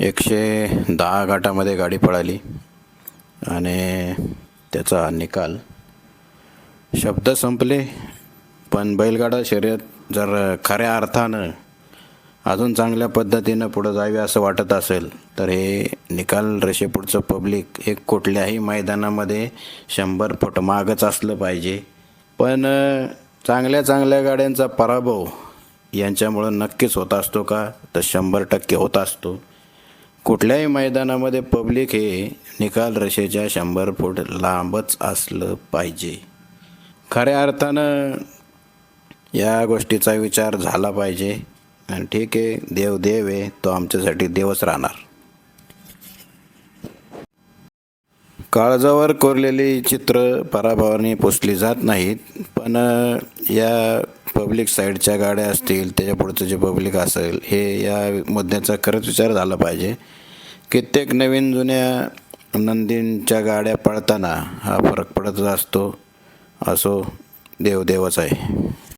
एकशे दहा घाटामध्ये गाडी पळाली आणि त्याचा निकाल शब्द संपले पण बैलगाडा शर्यत जर खऱ्या अर्थानं अजून चांगल्या पद्धतीनं पुढं जावे असं वाटत असेल तर हे निकाल रेषेपुढचं पब्लिक हे कुठल्याही मैदानामध्ये शंभर फूट मागच असलं पाहिजे. पण चांगल्या चांगल्या गाड्यांचा पराभव यांच्यामुळं नक्कीच होत असतो का? तर शंभर टक्के होत असतो. कुठल्याही मैदानामध्ये पब्लिक हे निकाल रशेच्या शंभर फूट लांबच असलं पाहिजे. खऱ्या अर्थानं या गोष्टीचा विचार झाला पाहिजे. आणि ठीक आहे देव देव आहे तो आमच्यासाठी देवच राहणार. काळजावर कोरलेली चित्र पराभवाने पुसली जात नाहीत पण या पब्लिक साईडच्या गाड्या असतील त्याच्या पुढचं जे पब्लिक असेल हे या मुद्द्याचा खरंच विचार झाला पाहिजे. कित्येक नवीन जुन्या नंदींच्या गाड्या पळताना हा फरक पडतच असतो. असो देवदेवच आहे.